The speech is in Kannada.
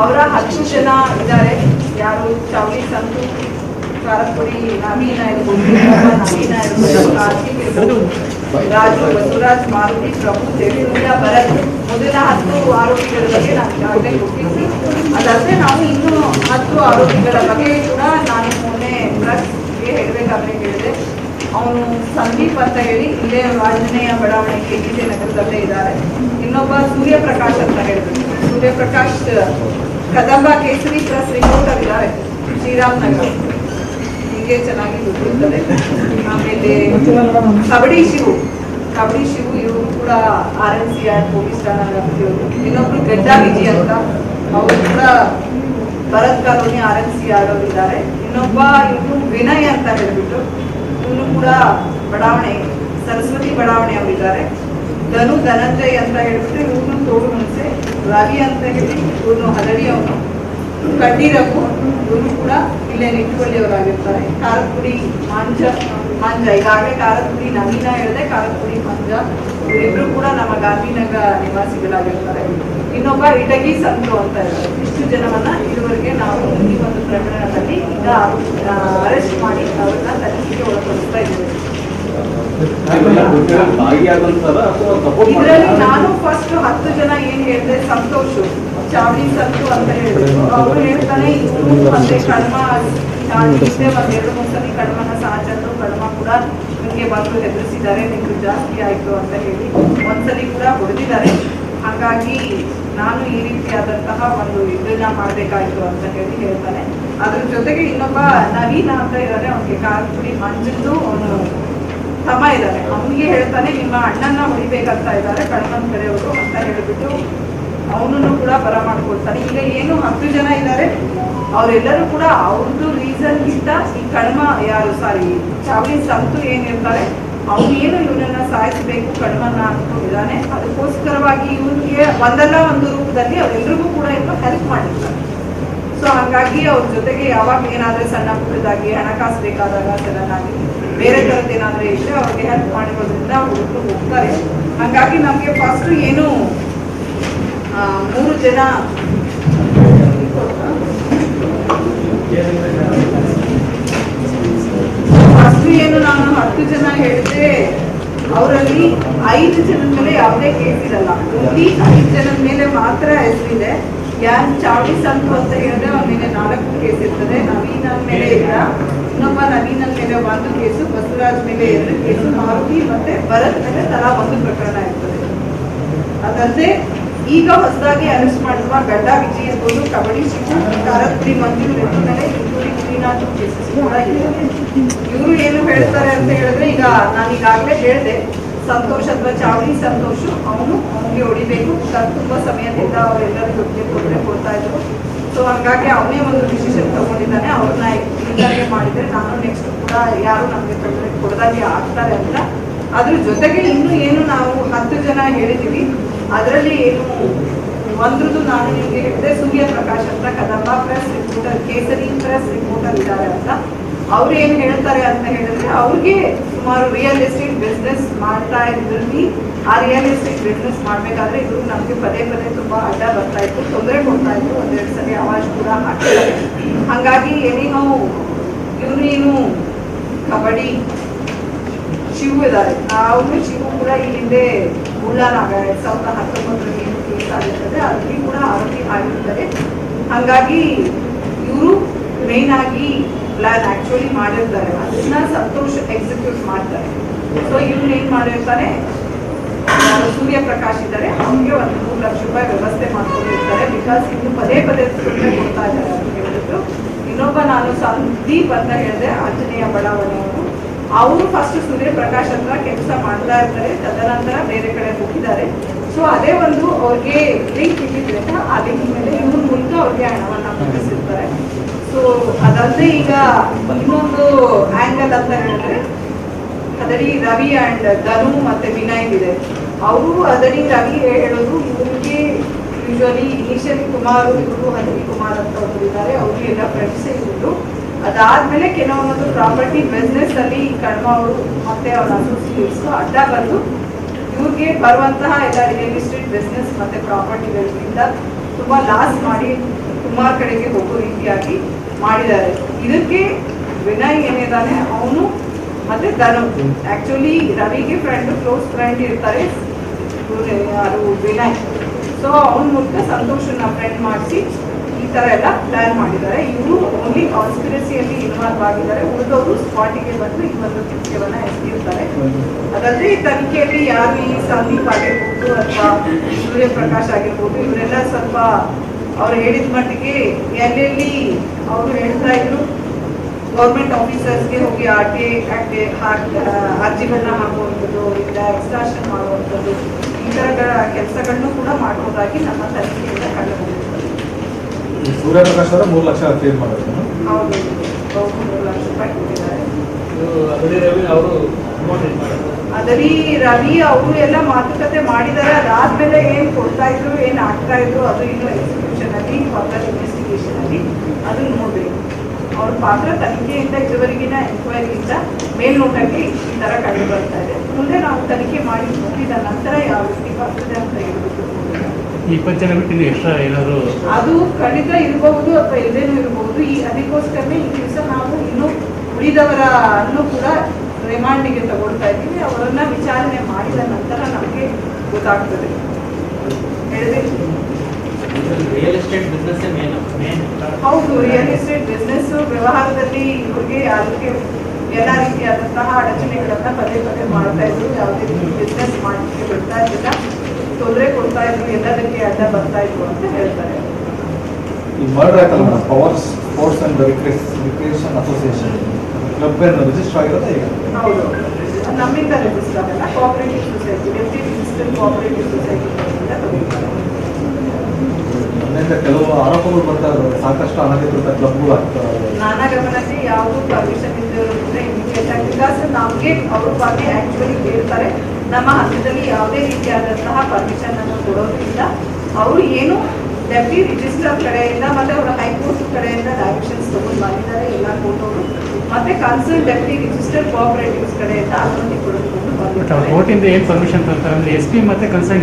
ಅವರ ಹತ್ತು ಜನ ಇದ್ದಾರೆ. ಯಾರು? ಚೌಳಿ ಸಂತು ಕಾರಪುರಿ ನವೀನ ನವೀನ ರಾಜು ಬಸವರಾಜ್, ಮಾರುತಿ, ಪ್ರಭು ದೇವೇಂದ್ರ ಭರತ್. ಮೊದಲ ಹತ್ತು ಆರೋಪಿಗಳ ಬಗ್ಗೆ ನಾನು ಈಗಾಗಲೇ ಕೊಟ್ಟಿದ್ದೆ. ಅದಲ್ಲದೆ ನಾವು ಇನ್ನೂ ಹತ್ತು ಆರೋಪಿಗಳ ಬಗ್ಗೆ ಕೂಡ ನಾನು ಮೊನ್ನೆ ಪ್ರೆಸ್ಗೆ ಹೇಳಬೇಕಾದ್ರೆ ಹೇಳಿದೆ. ಅವನು ಸಂದೀಪ್ ಅಂತ ಹೇಳಿ ಇಲ್ಲೇ ರಾಜನೇಯ ಬಡಾವಣೆ ಕೆಜಿಜೆ ನಗರದಲ್ಲೇ ಇದ್ದಾರೆ. ಇನ್ನೊಬ್ಬ ಸೂರ್ಯಪ್ರಕಾಶ್ ಅಂತ ಹೇಳಿದ್ರು. ಸೂರ್ಯಪ್ರಕಾಶ್, ಕದಂಬ ಕೇಸರಿ ಪ್ಲಸ್ ರಿಪೋರ್ಟರ್ ಇದ್ದಾರೆ. ಶ್ರೀರಾಮ್ ನಗರ ಹೀಗೆ ಚೆನ್ನಾಗಿ ಗೊತ್ತಿರ್ತದೆ ಆಮೇಲೆ ಕಬಡ್ಡಿ ಶಿವು. ಕಬಡ್ಡಿ ಶಿವು, ಇವರು ಕೂಡ R N C R, police ಠಾಣಾ ವ್ಯಾಪ್ತಿಯವರು ಇನ್ನೊಬ್ರು ಗಡ್ಡಾ ವಿಜಿ ಅಂತ. ಅವರು ಕೂಡ Bharat colony R N C R ಅವರು ಇದ್ದಾರೆ. ಇನ್ನೊಬ್ಬ ಇವರು ವಿನಯ್ ಅಂತ ಹೇಳ್ಬಿಟ್ಟು. ಇವನು ಕೂಡ ಬಡಾವಣೆ, ಸರಸ್ವತಿ ಬಡಾವಣೆ ಅವರಿದ್ದಾರೆ ಧನು ಧನಂಜಯ್ ಅಂತ ಹೇಳ್ಬಿಟ್ಟು ಇವನು ತೋಡು ಹುಣಸೆ ರವಿ ಅಂತ ಹೇಳಿ ಇವನು ಹದಡಿ ಅವನು ಕಡ್ಡಿ ಇವನು ಕೂಡ ಇಲ್ಲೇ ನಿಂತ್ಕೊಳ್ಳಿಯವರಾಗಿರ್ತಾರೆ ಖಾರಪುಡಿ ಮಾಂಜ ಮಾಂಜ. ಈಗಾಗಲೇ ಖಾರಪುಡಿ ನವೀನ ಹೇಳಿದೆ ಖಾರಪುಡಿ ಮಾಂಜ. ಇವರಿಬ್ರು ಕೂಡ ನಮ್ಮ ಗಾಂಧಿನಗರ ನಿವಾಸಿಗಳಾಗಿರ್ತಾರೆ. ಇನ್ನೊಬ್ಬ ಇಟಗಿ ಸಂತು ಅಂತ ಇದ್ದಾರೆ ಇಷ್ಟು ಜನವನ್ನ ಇದುವರೆಗೆ ನಾವು ಈ ಒಂದು ಪ್ರಕರಣದಲ್ಲಿ ಈಗ ಅರೆಸ್ಟ್ ಮಾಡಿ ಅವ್ರನ್ನ ತನಿಖೆಗೆ ಒಳಪಡಿಸ್ತಾ ಇದ್ದೇವೆ. ಇದರಲ್ಲಿ ನಾನು ಫಸ್ಟ್ ಹತ್ತು ಜನ ಏನ್ ಹೇಳಿದೆ ಸಂತೋಷ್. ಚಾವಣಿ ಸಂತು ಅಂತ ಹೇಳಿದ್ರು. ಅವರು ಹೇಳ್ತಾನೆ ಇವ್ರು ಮತ್ತೆ ಕಡ್ಮ ಹಿಂದೆ ಒಂದ್ ಎರಡು ಮೂರು ಸಲ ಕಡ್ಮನ ಸಹಚರರು ಕಡ್ಮ ಕೂಡ ನಿಮ್ಗೆ ಬಂದು ಹೆದರಿಸಿದ್ದಾರೆ ನಿಮ್ಗೆ ಜಾಸ್ತಿ ಆಯ್ತು ಅಂತ ಹೇಳಿ ಒಂದ್ಸಲಿ ಕೂಡ ಹೊಡೆದಿದ್ದಾರೆ. ಹಾಗಾಗಿ ನಾನು ಈ ರೀತಿಯಾದಂತಹ ಒಂದು ಇದನ್ನ ಮಾಡ್ಬೇಕಾಯ್ತು ಅಂತ ಹೇಳಿ ಹೇಳ್ತಾನೆ. ಅದ್ರ ಜೊತೆಗೆ ಇನ್ನೊಬ್ಬ ನವೀನ ಅಂತ ಇದ್ದಾರೆ ಅವನಿಗೆ ಕಾಲ್ಪುಡಿ ಪುಡಿ ಅವನು ತಮ್ಮ ಇದ್ದಾರೆ. ಅವನಿಗೆ ಹೇಳ್ತಾನೆ, ನಿಮ್ಮ ಅಣ್ಣನ ಹೊಡಿಬೇಕಂತ ಇದ್ದಾರೆ ಕಣ್ಣನ್ ಕಡೆಯವರು ಅಂತ ಹೇಳಿಬಿಟ್ಟು ಅವನನ್ನು ಕೂಡ ಬರ ಮಾಡ್ಕೊಳ್ತಾನೆ. ಈಗ ಏನು, ಹತ್ತು ಜನ ಇದ್ದಾರೆ. ಅವರೆಲ್ಲರೂ ಕೂಡ ಅವ್ರದ್ದು ರೀಸನ್ ಗಿಂತ ಈ ಕಣ್ಮ ಯಾರು ಸಾರಿ ಚಾವಳಿ ಸಂತು ಏನಿರ್ತಾರೆ ಏನು ಇವನನ್ನ ಸಾಯಿಸಬೇಕು, ಕಣ್ಮನ್ನ ಅನ್ಕೊಂಡಿದ್ದಾನೆ. ಅದಕ್ಕೋಸ್ಕರವಾಗಿ ಇವನಿಗೆ ಒಂದಲ್ಲ ಒಂದು ರೂಪದಲ್ಲಿ ಅವರೆಲ್ಲರಿಗೂ ಕೂಡ ಇನ್ನು ಹೆಲ್ಪ್ ಮಾಡಿರ್ತಾರೆ. ಸೊ ಹಾಗಾಗಿ ಅವ್ರ ಜೊತೆಗೆ ಯಾವಾಗ ಏನಾದ್ರೆ ಸಣ್ಣ ಪುಟ್ಟದಾಗಿ ಹಣಕಾಸು ಬೇಕಾದಾಗ ಸಡನ್ ಬೇರೆ ತರದ್ದು ಏನಾದ್ರೆ ಇದ್ರೆ ಅವ್ರಿಗೆ ಹೆಲ್ಪ್ ಮಾಡಿರೋದ್ರಿಂದ ಹುಡುಗರು ಹೋಗ್ತಾರೆ. ಹಾಗಾಗಿ ನಮ್ಗೆ ಫಸ್ಟ್ ಏನು ಮೂರು ಜನ ಫಸ್ಟ್ ಏನು ನಾನು ಹತ್ತು ಜನ ಹೇಳಿದ್ರೆ ಅವರಲ್ಲಿ ಐದು ಜನದ ಮೇಲೆ ಯಾವುದೇ ಕೇಸ್ ಇರಲ್ಲ. ಐದು ಜನದ ಮೇಲೆ ಮಾತ್ರ ಹೆಸರಿದೆ ಯಾರು ಚಾವಡಿ ಸಂತು ಅಂತ ಹೇಳಿದ್ರೆ ಅವನಿಗೆ ನಾಲ್ಕು ಕೇಸ್ ಇರ್ತದೆ. ನವೀನ್ ಮೇಲೆ ಇಲ್ಲ. ಇನ್ನೊಬ್ಬ ನವೀನ್ ಮೇಲೆ ಒಂದು ಕೇಸು, ಬಸವರಾಜ್ ಮೇಲೆ ಎರಡು ಕೇಸು, ಮಾರುತಿ ಮತ್ತೆ ಭರತ್ ಮೇಲೆ ತಲಾ ಒಂದು ಪ್ರಕರಣ ಇರ್ತದೆ. ಅದಲ್ಲದೆ ಈಗ ಹೊಸದಾಗಿ ಅರೆಸ್ಟ್ ಮಾಡಿರುವ ಗಡ್ಡ ವಿಜಯ್ ಇರ್ಬೋದು ಕಬಡ್ಡಿ ಶಿವು ಕಾರತ್ರಿ ಮಂಜು ಇವ್ರ ಮೇಲೆ ಇನ್ಕ್ಲೂಡಿಂಗ್ ಶ್ರೀನಾಥ್ ಕೇಸಸ್ ಕೂಡ ಇವರು ಏನು ಹೇಳ್ತಾರೆ ಅಂತ ಹೇಳಿದ್ರೆ ಈಗ ನಾನು ಈಗಾಗಲೇ ಹೇಳಿದೆ, ಸಂತೋಷ್ ಅಥವಾ ಚಾವಡಿ ಸಂತೋಷ್, ಅವನು ಅವನಿಗೆ ಹೊಡಿಬೇಕು. ತುಂಬಾ ಸಮಯದಿಂದ ಅವರೆಲ್ಲರೂ ಇದ್ರು ಸೊ ಹಂಗಾಗಿ ಅವನೇ ಒಂದು ಡಿಸಿಷನ್ ತಗೊಂಡಿದ್ದಾನೆ. ಅವ್ರನ್ನ ವಿಚಾರಣೆ ಮಾಡಿದ್ರೆ ನಾನು ನೆಕ್ಸ್ಟ್ ಕೂಡ ಯಾರು ನಮಗೆ ತೊಂದರೆ ಕೊಡದಾಗಿ ಆಗ್ತಾರೆ ಅಂತ. ಅದ್ರ ಜೊತೆಗೆ ಇನ್ನು ಏನು ನಾವು ಹತ್ತು ಜನ ಹೇಳಿದೀವಿ ಅದರಲ್ಲಿ ಏನು ಒಂದ್ರದ್ದು ನಾನು ನಿಮಗೆ ಹೇಳಿದೆ. ಸೂರ್ಯ ಪ್ರಕಾಶ್ ಅಂತ Kadamba press reporter Kesari press reporter ಇದ್ದಾರೆ ಅಂತ. ಅವ್ರು ಏನು ಹೇಳ್ತಾರೆ ಅಂತ ಹೇಳಿದ್ರೆ ಅವ್ರಿಗೆ ಸುಮಾರು ರಿಯಲ್ ಎಸ್ಟೇಟ್ ಬಿಸ್ನೆಸ್ ಮಾಡ್ತಾ ಇದ್ರಲ್ಲಿ ಆ ರಿಯಲ್ ಎಸ್ಟೇಟ್ ಬಿಸ್ನೆಸ್ ಮಾಡ್ಬೇಕಾದ್ರೆ ಇದು ನಮಗೆ ಪದೇ ಪದೇ ತುಂಬಾ ಅಡ್ಡ ಬರ್ತಾ ಇತ್ತು, ತೊಂದರೆ ಕೊಡ್ತಾ ಇತ್ತು. ಒಂದೆರಡು ಸಲ ಅವಾಜ್ ಕೂಡ ಹಾಕ್ತಾರೆ ಹಂಗಾಗಿ ಏನೇನೋ ಇವ್ರು ಏನು ಕಬಡ್ಡಿ ಶಿವು ಇದ್ದಾರೆ. ಅವರು ಶಿವು ಕೂಡ ಈ ಹಿಂದೆ ಉಳ್ಳಾನಾಗ ಎರಡ್ ಸಾವಿರದ ಹತ್ತೊಂಬತ್ತರಲ್ಲಿ ಏನು ಕೇಸ್ ಆಗಿರ್ತದೆ ಅದರಲ್ಲಿ ಕೂಡ ಆರೋಪಿ ಆಗಿರ್ತದೆ. ಹಂಗಾಗಿ ಇವರು ಮೇನ್ ಆಗಿ ಪ್ಲಾನ್ ಆಕ್ಚುಲಿ ಮಾಡಿರ್ತಾರೆ. ಅದನ್ನ ಸಂತೋಷ್ ಎಕ್ಸಿಕ್ಯೂಟ್ ಮಾಡ್ತಾರೆ. ಸೊ ಇವ್ರು ಏನ್ ಮಾಡಿರ್ತಾರೆ ಸೂರ್ಯ ಪ್ರಕಾಶ್ ಇದ್ದಾರೆ. ಅವ್ನಿಗೆ ಒಂದು ಮೂರು ಲಕ್ಷ ರೂಪಾಯಿ ವ್ಯವಸ್ಥೆ ಮಾಡ್ಕೊಂಡಿರ್ತಾರೆ ಬಿಕಾಸ್ ಇನ್ನು ಪದೇ ಪದೇ ತೊಂದರೆ ಕೊಡ್ತಾ ಇದ್ದಾರೆ ಅಂತ ಹೇಳಿದ್ರು ಇನ್ನೊಬ್ಬ ನಾನು ಸಂದೀಪ್ ಅಂತ ಹೇಳಿದೆ, ಆಂಜನೇಯ ಬಡಾವಣೆಯವರು ಅವರು. ಫಸ್ಟ್ ಸೂರ್ಯ ಪ್ರಕಾಶ್ ಹತ್ರ ಕೆಲಸ ಮಾಡ್ತಾ ಇರ್ತಾರೆ. ತದನಂತರ ಬೇರೆ ಕಡೆ ಹೋಗಿದ್ದಾರೆ. ಸೊ ಅದೇ ಒಂದು ಅವ್ರಿಗೆ ಲಿಂಕ್ ಇಟ್ಟಿದ್ರಿಂದ ಆ ಲಿಂಕ್ ಮೇಲೆ ಇವ್ರ ಮೂಲಕ ಅವ್ರಿಗೆ ಹಣವನ್ನ ಪಡಿಸಿರ್ತಾರೆ ಸೊ ಅದಲ್ಲದೆ ಈಗ ಇನ್ನೊಂದು ಆಂಗಲ್ ಅಂತ ಹೇಳಿದ್ರೆ ಅದರಿ ರವಿ ಅಂಡ್ ಧನು ಮತ್ತೆ ವಿನಯ್ ಇದೆ. ಅವರು ಅದರಿ ರವಿ ಹೇಳೋದು, ಇವರಿಗೆ ಯೂಶಲಿ ಇನಿಷಿಯಲಿ ಕುಮಾರ್ ಇವರು ಹದರಿ ಕುಮಾರ್ ಅಂತ ಒಬ್ರು ಇದ್ದಾರೆ. ಅವ್ರಿಗೆ ಎಲ್ಲ ಫ್ರೆಂಡ್ಸ್ ಇದ್ರು ಅದಾದ್ಮೇಲೆ ಕೆಲವೊಂದು ಪ್ರಾಪರ್ಟಿ ಬಿಸ್ನೆಸ್ ಅಲ್ಲಿ ಕಣ್ಮ ಅವರು ಮತ್ತೆ ಅವ್ರ ಅಸೋಸಿಯೇಟ್ಸ್ ಅಡ್ಡ ಬಂದು ಇವ್ರಿಗೆ ಬರುವಂತಹ ಎಲ್ಲ ರಿಯಲ್ ಎಸ್ಟೇಟ್ ಬಿಸ್ನೆಸ್ ಮತ್ತೆ ಪ್ರಾಪರ್ಟಿಗಳಿಂದ ತುಂಬಾ ಲಾಸ್ ಮಾಡಿ ಸುಮಾರು ಕಡೆಗೆ ಹೋಗೋ ರೀತಿಯಾಗಿ ಮಾಡಿದ್ದಾರೆ. ಇದಕ್ಕೆ ವಿನಯ್ ಏನಿದ್ದಾನೆ ಅವನು ಮತ್ತೆ ಧನು. ಆಕ್ಚುಲಿ ರವಿಗೆ ಫ್ರೆಂಡ್ ಕ್ಲೋಸ್ ಫ್ರೆಂಡ್ ಇರ್ತಾರೆ. ಯಾರು ವಿನಯ್. ಸೊ ಅವನ ಮೂಲಕ ಸಂತೋಷನ ಫ್ರೆಂಡ್ ಮಾಡಿಸಿ ತರ ಎಲ್ಲ ಪ್ಲಾನ್ ಮಾಡಿದ್ದಾರೆ. ಇವರು ಓನ್ಲಿ ಕಾನ್ಸ್ಪಿರಸಿಯಲ್ಲಿ ಇನ್ವಾಲ್ವ್ ಆಗಿದ್ದಾರೆ. ಉಳಿದವರು ಸ್ಪಾಟಿಗೆ ಬಂದು ಈ ಒಂದು ಕೃತ್ಯವನ್ನ ಎಸಗಿರ್ತಾರೆ. ಈ ತನಿಖೆಯಲ್ಲಿ ಯಾರು ಈ ಸಂದೀಪ್ ಆಗಿರ್ಬೋದು ಅಥವಾ ಸೂರ್ಯಪ್ರಕಾಶ್ ಆಗಿರ್ಬೋದು, ಇವರೆಲ್ಲ ಸ್ವಲ್ಪ ಅವ್ರು ಹೇಳಿದ ಮಟ್ಟಿಗೆ ಎಲ್ಲೆಲ್ಲಿ ಅವರು ಹೇಳ್ತಾ ಇದ್ರು ಗೌರ್ಮೆಂಟ್ ಆಫೀಸರ್ಸ್ಗೆ ಹೋಗಿ ಆರ್ ಟಿ ಐ ಅರ್ಜಿಗಳನ್ನ ಹಾಕುವಂಥದ್ದು, ಇಲ್ಲ ಎಕ್ಸ್ಟ್ರಾಕ್ಷನ್ ಮಾಡುವಂಥದ್ದು, ಈ ಥರ ಕೆಲಸಗಳನ್ನು ಕೂಡ ಮಾಡುವುದಾಗಿ ನಮ್ಮ ತನಿಖೆಯಿಂದ ಕಂಡುಬಂದಿದೆ. ಸೂರ್ಯಪ್ರಕಾಶ್ ಅವರ ಮೂರು ಲಕ್ಷ ಕ್ಲಿಯರ್ ಮಾಡಿದ್ರು. ಅದರಿ ರವಿ ಅವರು ಎಲ್ಲ ಮಾತುಕತೆ ಮಾಡಿದಾರೆ ಅದಾದ್ಮೇಲೆ ಏನ್ ಕೊಡ್ತಾ ಇದ್ರು ಏನ್ ಆಗ್ತಾ ಇದ್ರು ಅದು ಇನ್ನು ಎಕ್ಸಿಕ್ಯೂಷನ್ ಅಲ್ಲಿ ಫರ್ದರ್ ಇನ್ವೆಸ್ಟಿಗೇಷನ್ ಅಲ್ಲಿ ಅದನ್ನ ನೋಡ್ಬೇಕು. ಅವ್ರ ಪಾತ್ರ ತನಿಖೆಯಿಂದ ಇದುವರೆಗಿನ ಎಂಕ್ವೈರಿಯಿಂದ ಮೇಲ್ನೋಟಕ್ಕೆ ಈ ತರ ಕಂಡು ಬರ್ತಾ ಇದೆ. ಮುಂದೆ ನಾವು ತನಿಖೆ ಮಾಡಿ ನೋಡಿದ ನಂತರ ಯಾವ ರೀತಿ ಬರ್ತದೆ ಅಂತ ಹೇಳ್ಬಿಟ್ಟು ಇಪ್ಪತ್ತು ಜನ ಬಿಟ್ಟು ಇನ್ನು ಎಕ್ಸ್ಟ್ರಾ ಏನಾದ್ರು? ಅದು ಖಂಡಿತ ಇರಬಹುದು ಅಥವಾ ಇಲ್ಲದೇನೂ ಇರಬಹುದು. ಈ ಅದಕ್ಕೋಸ್ಕರನೇ ಈ ದಿವಸ ನಾವು ಇನ್ನು ಉಳಿದವರ ಅನ್ನು ಕೂಡ ರಿಮಾಂಡಿಗೆ ತಗೊಳ್ತಾ ಇದ್ದೀವಿ. ಅವರನ್ನ ವಿಚಾರಣೆ ಮಾಡಿದ ನಂತರ ನಮಗೆ ಗೊತ್ತಾಗ್ತದೆ. ಹೇಳಿದೆ? Real estate business main main ಹೌದು ರಿಯಲ್ ಎಸ್ಟೇಟ್ ಬಿಸ್ನೆಸ್ ವ್ಯವಹಾರದಲ್ಲಿ ಇವ್ರಿಗೆ ಅದಕ್ಕೆ ಎಲ್ಲ ರೀತಿಯಾದಂತಹ ಅಡಚಣೆಗಳನ್ನ ಪದೇ ಪದೇ ಮಾಡ್ತಾ ಇದ್ರು. ಯಾವುದೇ ರೀತಿ ಬಿಸ್ನೆಸ್ ಮಾಡಲಿಕ್ಕೆ ಬಿಡ್ತಾ ಇದ್ದಿಲ್ಲ. ತೊಂದರೆ ಕೊಡ್ತಾ ಇದ್ರು ಎಲ್ಲದಕ್ಕೆ ಅಡ್ಡ ಬರ್ತಾ ಇದ್ರು ಅಂತ ಹೇಳ್ತಾರೆ. ಈ ಮರ್ಡರ್ ಆಯ್ತಲ್ಲ madam power sports and recreation association club ಏನು ರಿಜಿಸ್ಟರ್ ಆಗಿರೋದು ಈಗ ಹೌದು. ನಮ್ಮಿಂದ ರಿಜಿಸ್ಟರ್ ಆಗಲ್ಲ cooperative society deputy register cooperative society ಕೆಲವು ಆರೋಪಗಳು ಬರ್ತಾ ಇದ್ದಾರೆ ಸಾಕಷ್ಟು ಅನಧಿಕೃತ ಕ್ಲಬ್ಗಳು ಆಗ್ತವೆ ನನ್ನ ಗಮನಕ್ಕೆ ಯಾವುದು ಪರ್ಮಿಷನ್ ಇಲ್ಲದೆ ಇಮಿಡಿಯೇಟ್ ಆಗಿ ಬಿಕಾಸ್ ನಮಗೆ ಅವ್ರ ಬಗ್ಗೆ ಆಕ್ಚುಲಿ ಹೇಳ್ತಾರೆ. ನಮ್ಮ ಹಕ್ಕದಲ್ಲಿ ಯಾವುದೇ ರೀತಿಯಾದಂತಹ ಪರ್ಮಿಷನ್ ಅನ್ನು ಕೊಡೋದ್ರಿಂದ ಅವರು ಏನು ಡೆಪ್ಟಿ ರಿಜಿಸ್ಟರ್ ಕಡೆಯಿಂದ ಮತ್ತೆ ಅವರ ಹೈಕೋರ್ಟ್ ಕಡೆಯಿಂದ ಡೈರೆಕ್ಷನ್ಸ್ ತಗೊಂಡು ಮಾಡಿದ್ದಾರೆ ಎಲ್ಲ ಕೋರ್ಟವರು ಮತ್ತೆ ಕನ್ಸರ್ನ್ ಡೆಪ್ಟಿ ರಿಜಿಸ್ಟರ್ ಕೋಆಪರೇಟಿವ್ಸ್ ಕಡೆಯಿಂದ ಅನುಮತಿ ಅವ್ರ ಬಂದಿದ್ದಾರೆ ಕೋರ್ಟಿಂದ ಏನು ಪರ್ಮಿಷನ್ ತರ್ತಾರೆ ಅಂದ್ರೆ ಎಸ್ ಪಿ ಮತ್ತೆ ಕನ್ಸರ್ನ್